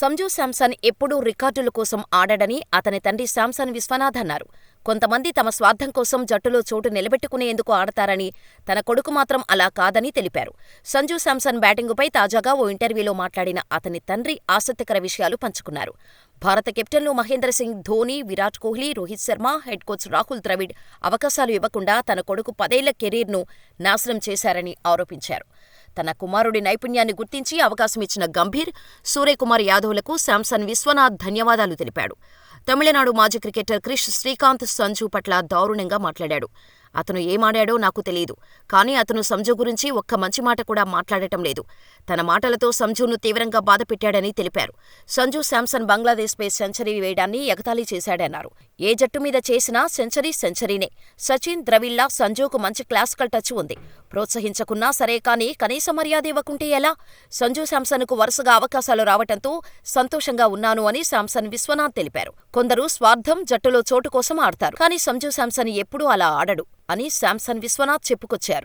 సంజూ శాంసన్ ఎప్పుడూ రికార్డుల కోసం ఆడడని అతని తండ్రి శాంసన్ విశ్వనాథ్ అన్నారు. కొంతమంది తమ స్వార్థం కోసం జట్టులో చోటు నిలబెట్టుకునేందుకు ఆడతారని, తన కొడుకు మాత్రం అలా కాదని తెలిపారు. సంజూ శాంసన్ బ్యాటింగుపై తాజాగా ఓ ఇంటర్వ్యూలో మాట్లాడిన అతని తండ్రి ఆసక్తికర విషయాలు పంచుకున్నారు. భారత కెప్టెన్లు మహేంద్ర సింగ్ ధోని విరాట్ కోహ్లీ, రోహిత్ శర్మ, హెడ్ కోచ్ రాహుల్ ద్రవిడ్ అవకాశాలు ఇవ్వకుండా తన కొడుకు పదేళ్ళ కెరీర్ను నాశనం చేశారని ఆరోపించారు. తన కుమారుడి నైపుణ్యాన్ని గుర్తించి అవకాశమిచ్చిన గంభీర్, సూర్యకుమార్ యాదవ్లకు శాంసన్ విశ్వనాథ్ ధన్యవాదాలు తెలిపాడు. తమిళనాడు మాజీ క్రికెటర్ క్రిష్ శ్రీకాంత్ సంజు పట్ల దారుణంగా మాట్లాడాడు. అతను ఏమాడాడో నాకు తెలియదు కానీ అతను సంజు గురించి ఒక్క మంచి మాట కూడా మాట్లాడటం లేదు. తన మాటలతో సంజును తీవ్రంగా బాధపెట్టాడని తెలిపారు. సంజు శాంసన్ బంగ్లాదేశ్పై సెంచరీ వేయడాన్ని ఎగతాళి చేశాడన్నారు. ఏ జట్టు మీద చేసినా సెంచరీ సెంచరీనే. సచిన్, ద్రవిడ్లా సంజుకు మంచి క్లాసికల్ టచ్ ఉంది. ప్రోత్సహించకున్నా సరే కానీ కనీస మర్యాద ఇవ్వకుంటే ఎలా? సంజు శాంసన్కు వరుసగా అవకాశాలు రావటంతో సంతోషంగా ఉన్నాను అని శాంసన్ విశ్వనాథ్ తెలిపారు. కొందరు స్వార్థం, జట్టులో చోటు కోసం ఆడతారు. కానీ సంజు శాంసన్ ఎప్పుడూ అలా ఆడడు అని శాంసన్ విశ్వనాథ్ చెప్పుకొచ్చారు.